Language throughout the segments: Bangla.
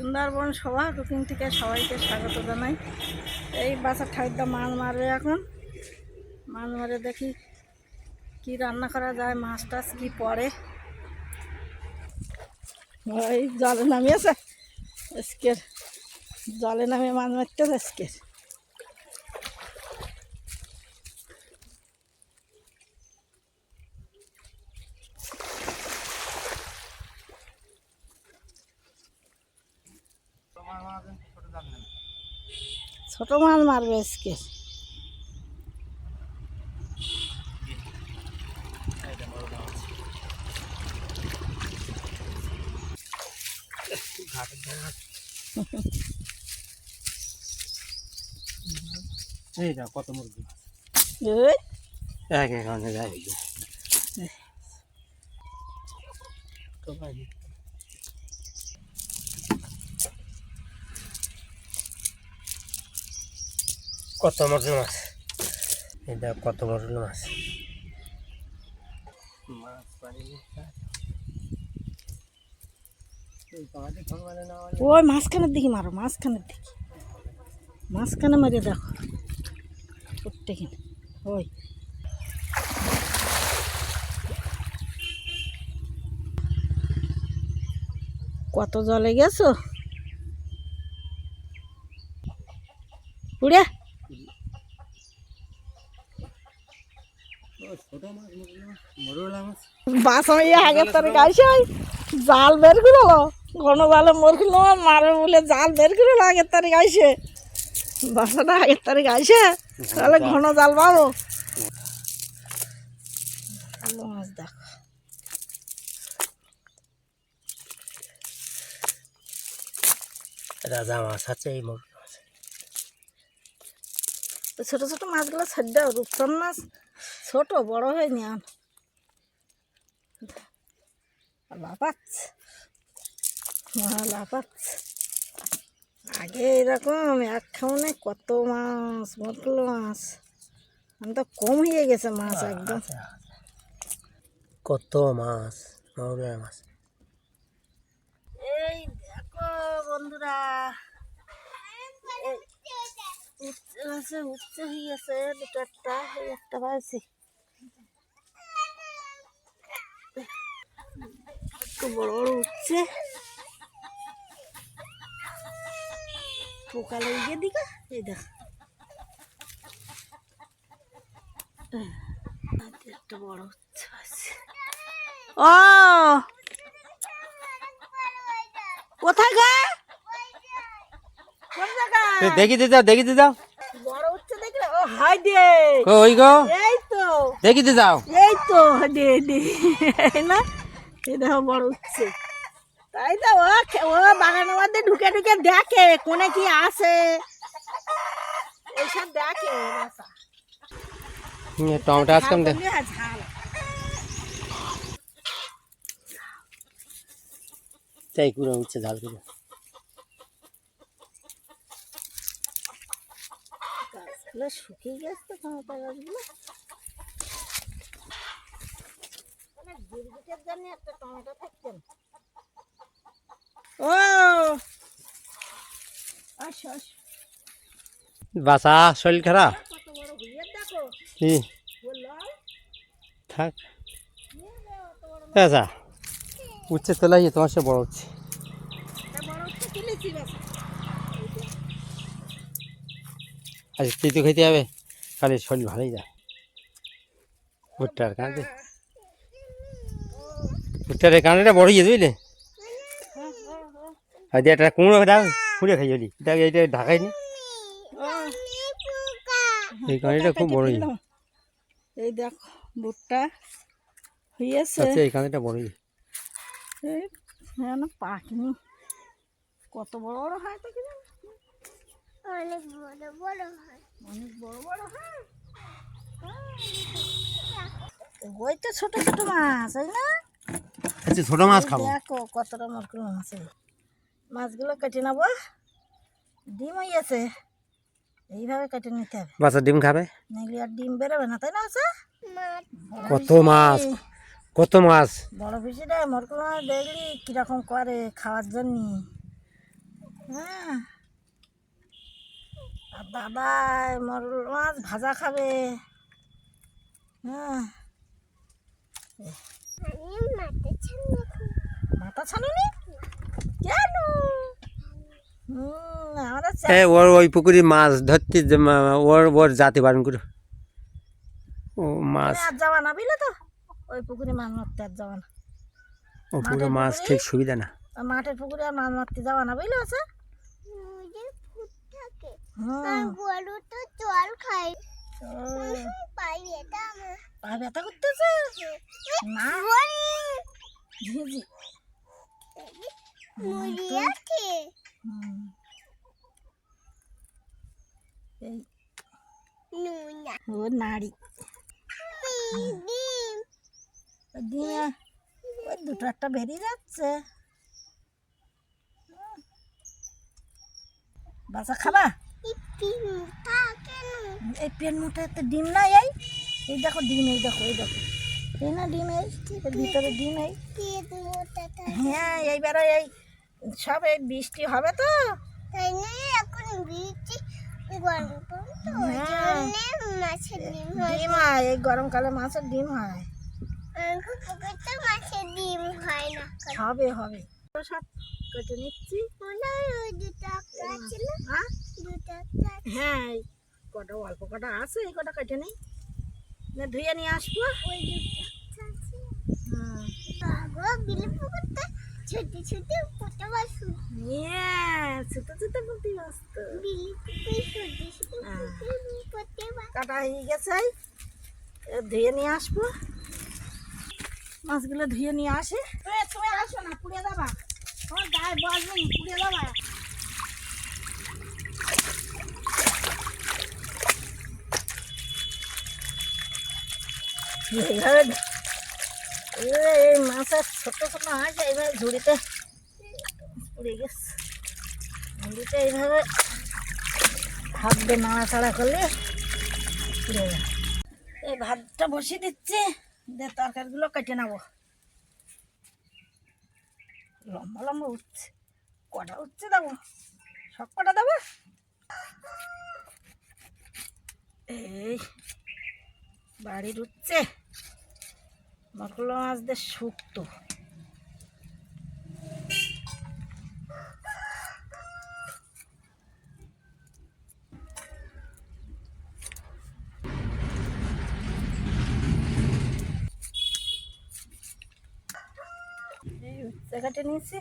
সুন্দরবন সভা কুকিং থেকে সবাইকে স্বাগত জানাই। এই বাসার ঠাইদা মাছ মারবে এখন। মাছ মারে দেখি কি রান্না করা যায়, মাছ টাছ কি পড়ে। জলে নামিয়েছে, আজকের জলে নামিয়ে মাছ মারতেছে আজকের। ছোট মাছ মারবে আজকে এইটা কত মুরগি ওই এক এক অনেক যায় কত মরুল মাছ? এটা কত মরুল মাছ? ওই মাঝখানের দিকে মারো, মাঝখানের দিকে। মাঝখানে মারিয়ে দেখো। প্রত্যেকে ওই। কত জলে গেছো? উড়ে। ছোট মাছ মরুল মাছ বাস আমি আগের তারিখ জাল বের করে ঘন জালে মোর কিলো মারে বলে জাল বের করে আগের তারিখ আসে বাসাটা আগের তারিখ আসে তাহলে ঘন জাল পাবো মাছ দেখো রাজা মাছ আছে এই মাছ ছোটো ছোটো মাছগুলো ছাড় দাও রূপচান মাছ। ছোট বড় হয়নি লাফাচ্ছে লাফাচ্ছে আগে এরকম এক খাওয়ানে কত মাছ মটল মাছ আমি তো কম হয়ে গেছে মাছ একদম কত মাছ মাছ এই দেখো বন্ধুরা উচ্চে উচ্চে হয়ে গেছে দুটো একটা একটা পাইছি একটু বড় বড় উঠছে পোকা লেগে দিকে এই দেখ একটা বড় উচ্ছে ও কোথায় গা দেখি দি যাও দেখি দি যাও বড় উচ্ছে দেখলে ও হাই দে ওই গো এই তো দেখি দি যাও এই তো দে দে না এই দেখো বড় উচ্ছে তাই তো ও ও বাগানের মধ্যে ঢুকে ঢুকে দেখে কোনে কি আছে। এইসব দেখে টমেটো আজকে দেখ ঝাল কুড়ো উঠছে ঝাল করে। শুকিয়ে গেছে তো টমেটো গাছগুলো। গিরগিটের জন্য একটা টমেটো থাকতেন। ও! বাসা শরীর খারাপ থাক। আচ্ছা উচ্ছে তোলাই তোমার সে বড় হচ্ছে আচ্ছা তুই তো খেতে হবে। তাহলে শরীর ভালোই যায়। ভুট্টার কাঁদে। এই কাঁদাটা বড় গিয়ে বুঝলে? আর দিয়ে একটা কুমড়ো দাও কুড়ে খাই জলি এটা এইটা ঢাকাই নি? এই কাঁদাটা খুব বড়। এই দেখো ভুট্টা হয়েছে আচ্ছা এই কাঁদাটা বড়ই এই যেন পাখিনি। কত বড় বড় হয় তো কি জানি? অনেক বড় বড় হয়? ওই তো ছোট ছোট মাছ তাই না? আচ্ছা ছোট মাছ খাব। দেখো কতটা মরকুল মাছ। মাছগুলো কেটে নেব। ডিম হইয়াছে এইভাবে কেটে নিতে হবে। বাচ্চা ডিম খাবে? নাহলে আর ডিম বেরোবে না তাই না আছে কত মাছ কত মাছ। বড় পিসিটা মরকুল মাছ দেখলি কীরকম করে খাওয়ার জন্য। হ্যাঁ। আর দাদা মরল মাছ ভাজা খাবে। হ্যাঁ। মাথা ছানুনি? কেন? আমরা এ ওর ওই পুকুরে মাছ ধরতে ওর ওর জাতি বারণ করো। ও মাছ। আর যাওয়া না বুঝলে তো? ওই পুকুরে মাছ মারতে আর যাওয়া না। ও পুকুরে মাছ ঠিক সুবিধা না। মাঠের পুকুরে আর মাছ মারতে যাওয়া না বুঝলে আছে হুম। গরু তো জল খায়। আমার পা ব্যথা করতেছে? না নুনা ও নাড়ি। ডিম ওই দুটো একটা বেরিয়ে যাচ্ছে। বাসা খাবা? এই পেন মুঠে তো ডিম না এই এই দেখো ডিম এই দেখো এই দেখো। এই না ডিম এই ভিতরে ডিম এই। হ্যাঁ এইবারে এই। সব এই বৃষ্টি হবে তো? তাই না এখন বৃষ্টি তো হ্যাঁ। ডিম হয়। ডিম এই গরমকালে মাছের ডিম হয়। মাছের ডিম হয় না। হবে হবে। সব কেটে নিচ্ছি। হয় কটা অল্প কটা আছে এই কটা কেটে নেই। ধুয়ে নিয়ে আসব। হ্যাঁ। কাটা হয়ে গেছে। ধুয়ে নিয়ে আসব। মাছগুলো ধুয়ে নিয়ে আসে। তুমি আসো না পুড়িয়ে দেবা তোমার গায়ে বসবে না, পুড়িয়ে এইভাবে এই মাছের ছোট ছোট হাঁস এইভাবে ঝুড়িতে পুড়ে গেছে। ঝুড়িতে এইভাবে হাত দিয়ে নাড়াচাড়া করলে এই ভাতটা বসিয়ে দিচ্ছি, দিয়ে তরকারিগুলো কেটে নেব। লম্বা লম্বা উঠছে, কটা উঠছে দেবো? সব কটা দেবো? এই, বাড়ির উঠছে। মরকুলো মাছদের শুক্তো। এই উচ্ছে কেটে নিয়েছি।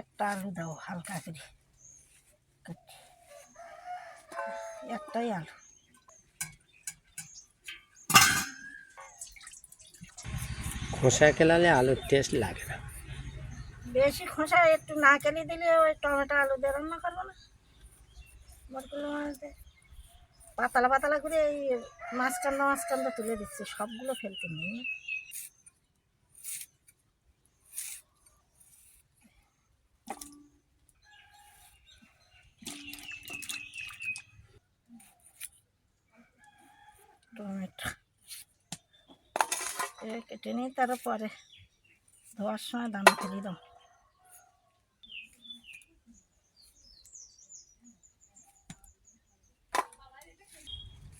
একটা আলু দাও হালকা করে কেটে। একটাই আলু খোসা কেলালে আলুর টেস্ট লাগে না। বেশি খোসা একটু না কেলে দিলে ওই টমেটো আলু দিয়ে রান্না করব না। পাতলা পাতলা করে এই মাঝখানটা মাঝখানটা তুলে দিচ্ছি সবগুলো ফেলতে নিয়ে টমেটো এ কেটে নিই, তারপরে ধোয়ার সময় দানা ফেলে দাও।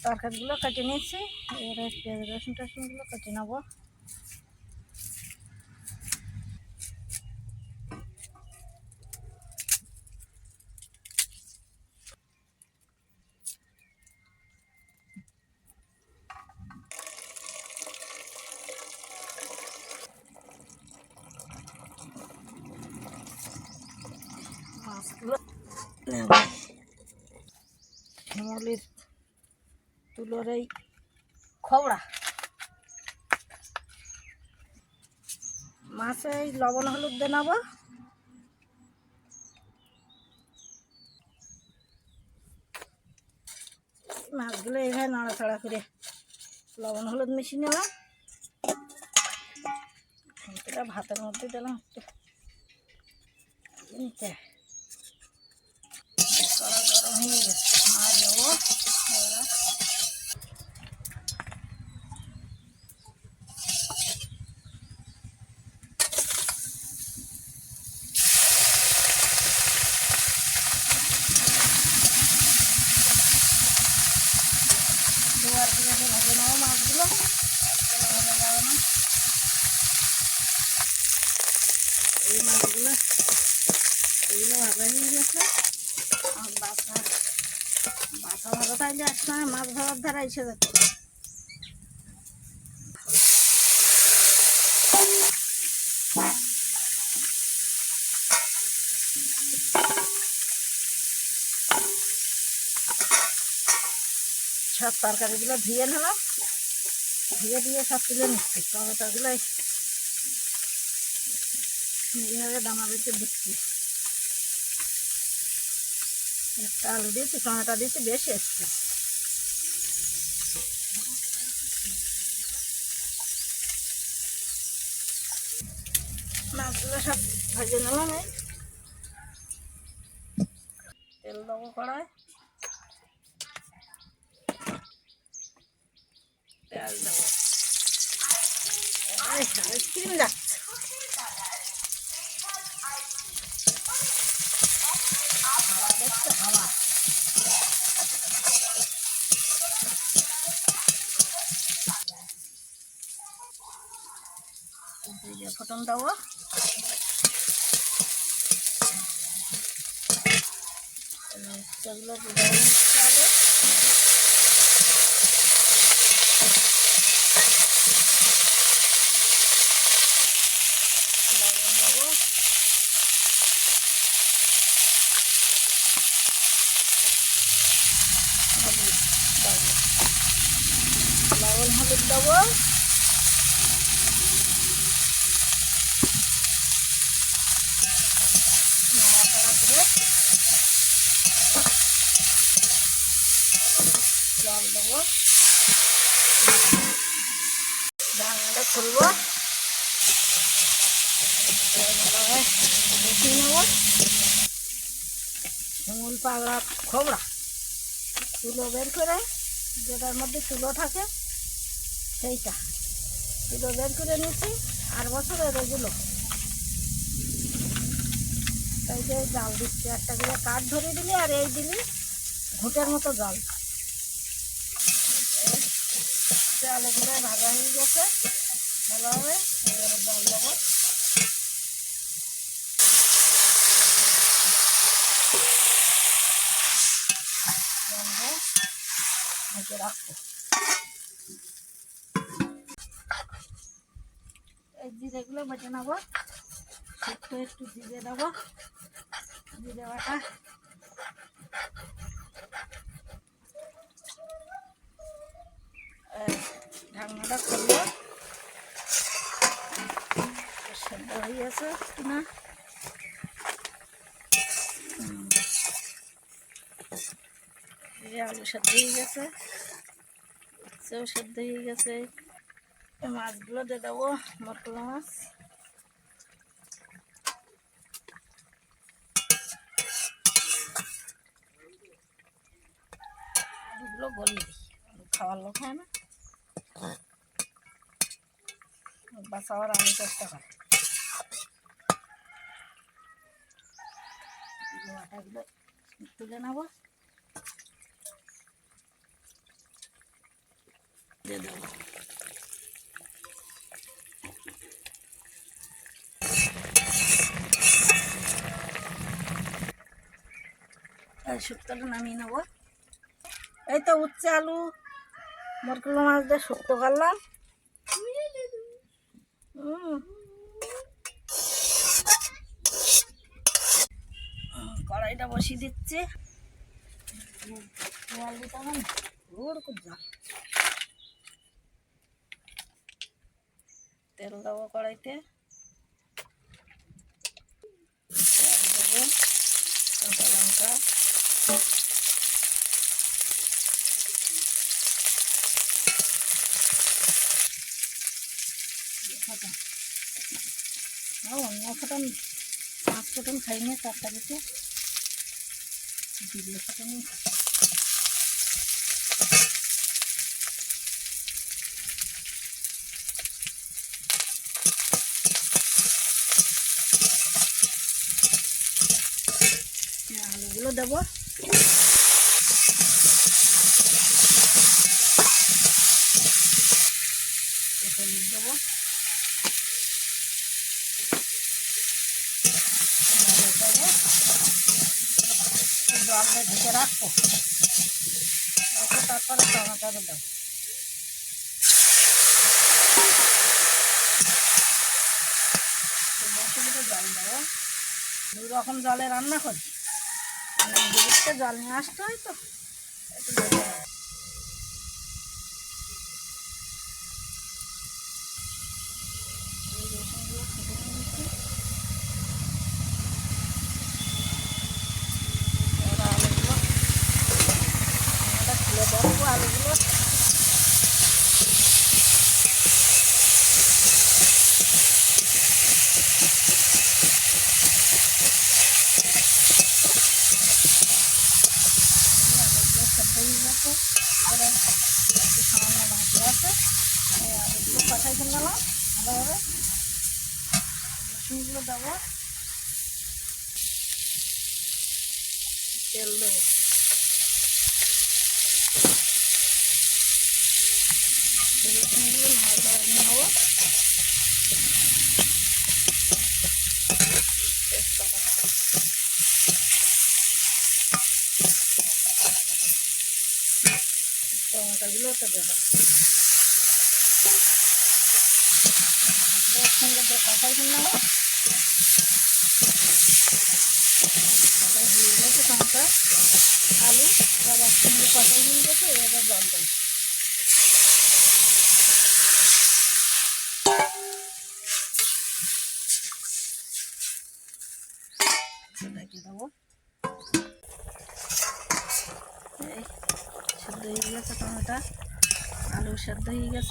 তরকারিগুলো কেটে নিয়েছি, এবারে পেঁয়াজ রসুন টসুনগুলো কেটে নেব মাছগুলো নেব শিমলির তুলোর এই খবড়া মাছে এই লবণ, হলুদ দিয়ে নেব। মাছগুলো এইভাবে নাড়াচাড়া করে লবণ, হলুদ মিশিয়ে নিলাম এটা ভাতের মধ্যে দিলাম একটু। নিতে গরম হয়ে গেছে। মাছ দেবো এবার এই মাছগুলো এগুলো ভাজা হয়ে গেছে আর বাসা বাসা ভাজা তাইলে একসঙ্গে মাছ ধারা এসে যেত সব তরকারিগুলো ধুয়ে নিলাম। ধুয়ে দিয়ে সব তুলে নিচ্ছি, টমেটোগুলো এইভাবে দানা বেঁচে দিচ্ছি। একটা আলু দিয়েছি, টমেটো দিয়েছি, বেশি এসছে মাছগুলো সব ভেজে এই তেল দেবো কড়াই। তেল দেবো। আইসক্রিম যাচ্ছে হাওয়া ফোটন দেবো। আগে লবণ দেবো হলুদ দেবো লবণ হলুদ দেবো নাড়াচাড়া করে দেবো ঢাকনাটা খুলবো। ভালোভাবে দেখিয়ে নেব। মূল পাগড়া খোবড়া তুলো বের করে, যেটার মধ্যে তুলো থাকে, সেইটা। তুলো বের করে নিচ্ছি আর বছরের এগুলো। তাই যে জাল দিচ্ছি, একটা করে কাঠ ধরে দিলি আর এই দিলি ঘুটের মতো জল। চালগুলো ভাজা হয়ে গেছে। ভালোভাবে এবারে জল দেবো। ঢেকে রাখব। এই জিরেগুলো বেটে নেব। একটু একটু জিরে দেবো। জিরে বাটা এই ঢাকনাটা খুলবো সেদ্ধ হয়ে গেছে কিনা। আলু সেদ্ধ হয়ে গেছে উচ্ছেও সেদ্ধ হয়ে গেছে। মাছগুলো দিয়ে দেবো মটলা মাছ। আলুগুলো গলিয়ে দিই, খাওয়ার লোক হয় না। বাচ্চা আবার আলু চেষ্টা করে। আটাগুলো তুলে নেব। দিয়ে দেবো। শুক্তোটা নামিয়ে নেব। এই তো উচ্ছে আলু মরকুলো মাছ দিয়ে শুক্তো করলাম হুম। কড়াইটা দিচ্ছে। তেল দেবো কড়াইতে। কাঁচা লঙ্কা। অন্য ফোটন পাঁচ ফোটন খাইনি তরকারিতে আলুগুলো দেবো। জল দিয়ে ঢেকে রাখব। রেখে তারপরে টমেটো দেবো জল দেবো। দু রকম জলে রান্না করি মানে জল নিয়ে আসতে হয় তো একটু দেবো না। এই রসুনগুলো কেটে নিয়েছি। এবার আলুগুলো আমরা খুলে দেখব আলুগুলো আলুগুলো সেদ্ধ হয়ে গেছে এবারে একটু সামান্য বাকি আছে এই আলুগুলো পাঠাই দিলাম ভালোভাবে রসুনগুলো দেবো তেল দেবো এই রসুনগুলো ভালোভাবে নেব তেজপাতা টমেটোগুলো তো দেবো একসঙ্গে কষাই দিলাম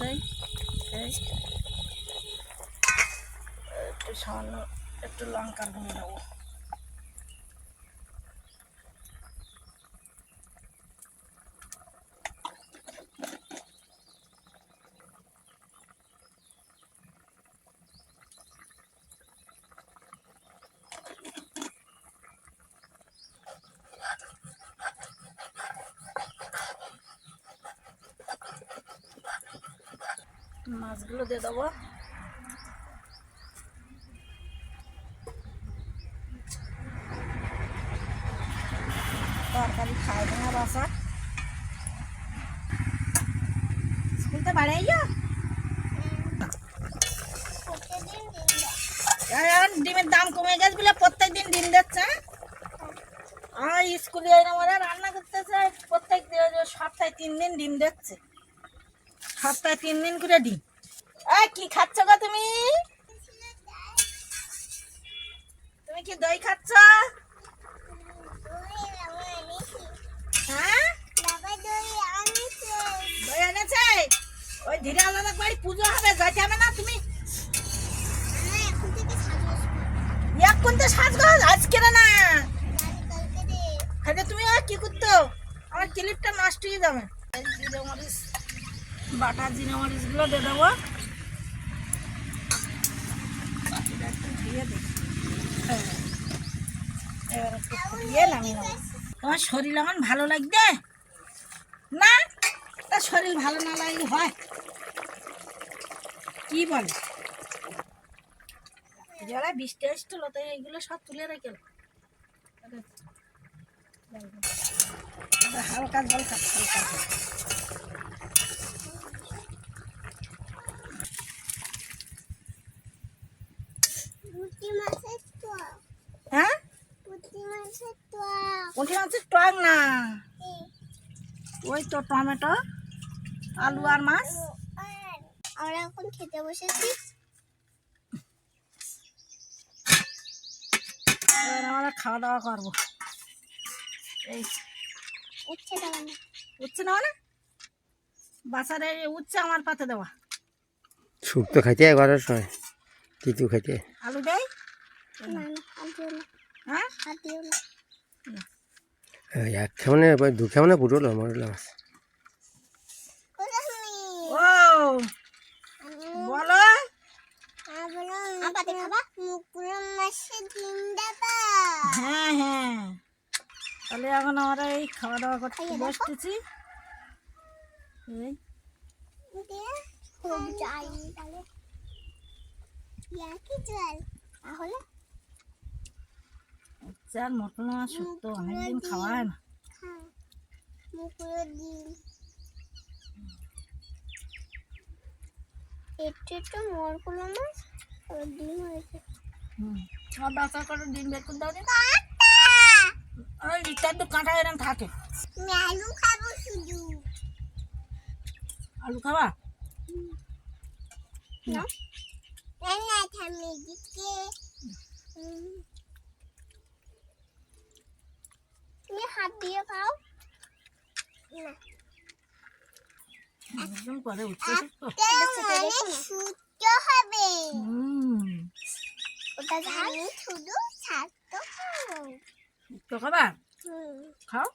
এই। একটু সামান্য একটু লঙ্কার গুঁড়ো দেবো মাছগুলো দিয়ে দেবো তরকারি খাই না বাসা স্কুলতে বাড়ি আইয়া প্রতিদিন দিন দেয়। এখন ডিমের দাম কমে গেছে বলে প্রত্যেক দিন ডিম দিচ্ছে আর স্কুলে এরকম ওরা রান্না করতেছে, প্রত্যেক সপ্তাহে তিন দিন ডিম দিচ্ছে। সপ্তাহে তিন দিন করে ডিম। এই, কি খাচ্ছ গো তুমি? তুমি কি দই খাচ্ছ। হ্যাঁ? ওই ধীরে আলাদা বাড়ি পুজো হবে, যাইতে হবে না তুমি? কোনটা সাজগোজ আজকে না। খালি তুমি আর কি করতো? আমার ক্লিপটা নষ্ট হয়ে যাবে। জিরে মরিচ দিয়ে দেবো। তোমার শরীর আমার ভালো লাগবে? না? তা শরীর ভালো না লাগলে হয়। কি বলে? বৃষ্টি আসছিল তো এইগুলো সব তুলে রেখে হালকা জল খাচ্ছে হালকা পুঁটি মাছের। হ্যাঁ? পুঁটি মাছের টক। মাছের টক না? ওই তো টমেটো আলু আর মাছ। আর আমরা এখন খেতে বসেছি এবার আমরা খাওয়া দাওয়া করব। এই উচ্ছে নেওয়া না। বাসারে উচ্ছে আমার পাতে দেওয়া। শুক্তো খাইতে হয় ঘরের সময়। তিতু খাইতে। আলু দেয় হ্যাঁ? এক খেমনে দু খেমনে কোথায় ও বলো আপাতে খাবা মাসে ডিম দেবা হ্যাঁ হ্যাঁ। তাহলে এখন আমরা এই খাওয়া দাওয়া করতে বসতেছি। এই। খুব যাই তাহলে জল তাহলে। হচ্ছে আর মটন আর শুক্ত অনেকদিন খাওয়া হয় না। খা ডিম একটু একটু মরগুলো মাছ ডিম হয়েছে। হুম আর করে ডিম বের করে দাও ওই লিটার তো কাঁটা এরকম থাকে। আলু খাব শুধু। আলু খাওয়া না। না থামে দিকে। তুমি হাত দিয়ে খাও। না। একদম করে উঠছে শুক্তো মানে হবে। আমি শুধু ছাড়তে খাব শুক্তো খাবা? খাও।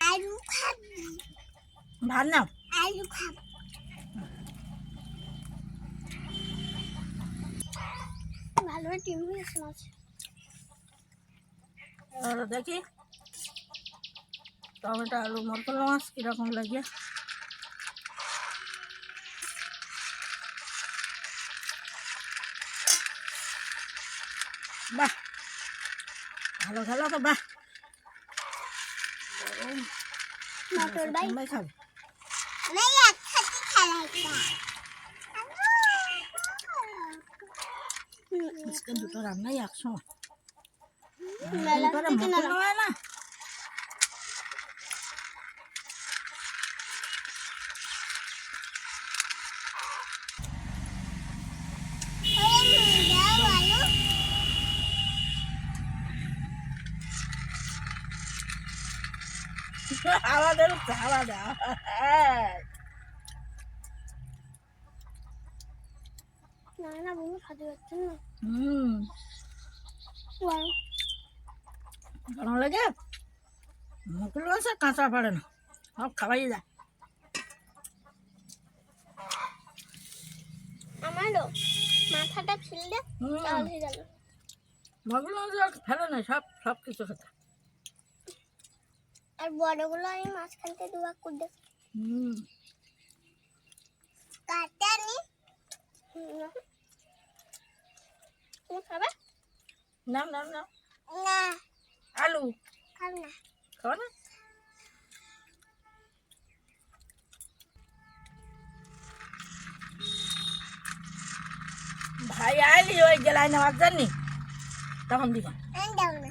আলু খাবি? ভাত নাও। আলু খাব। ভালো ডিম মাছ। আর দেখি। টমেটো আলু মটন মাছ কীরকম লাগে? বাহ ভালো খেলো তো বাহ মটর বাই ভাই খাবে আমি একসাথে খেলাইতাম আজকে দুটো রান্নাই একসময় মেলা এবারে থেকে না মটন না না বন্ধু খাতে না হুম। বলো লাগে মুকুল আছে কাঁচা পারে না সব খাওয়াই যায় আমারও মাথাটা ফেলে না সব সব কিছু খেতে আর বড়গুলো আমি মাঝখান থেকে দুভাগ করে দেবো হুম কাটা নি তুমি খাবে নাম নাম নাম না আলু খাব না খাও না ভাই আইলি ওই গেলাই নেওয়ার জন্য তখন দিব আমি দাও না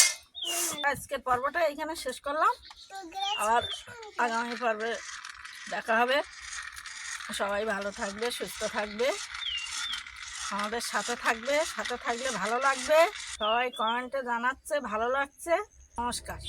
আজকের পর্বটা এখানে শেষ করলাম। আবার আগামী পর্বে দেখা হবে। সবাই ভালো থাকবে, সুস্থ থাকবে। আমাদের সাথে থাকবে, সাথে থাকলে ভালো লাগবে। সবাই কমেন্টে জানাচ্ছে, ভালো লাগছে। নমস্কার।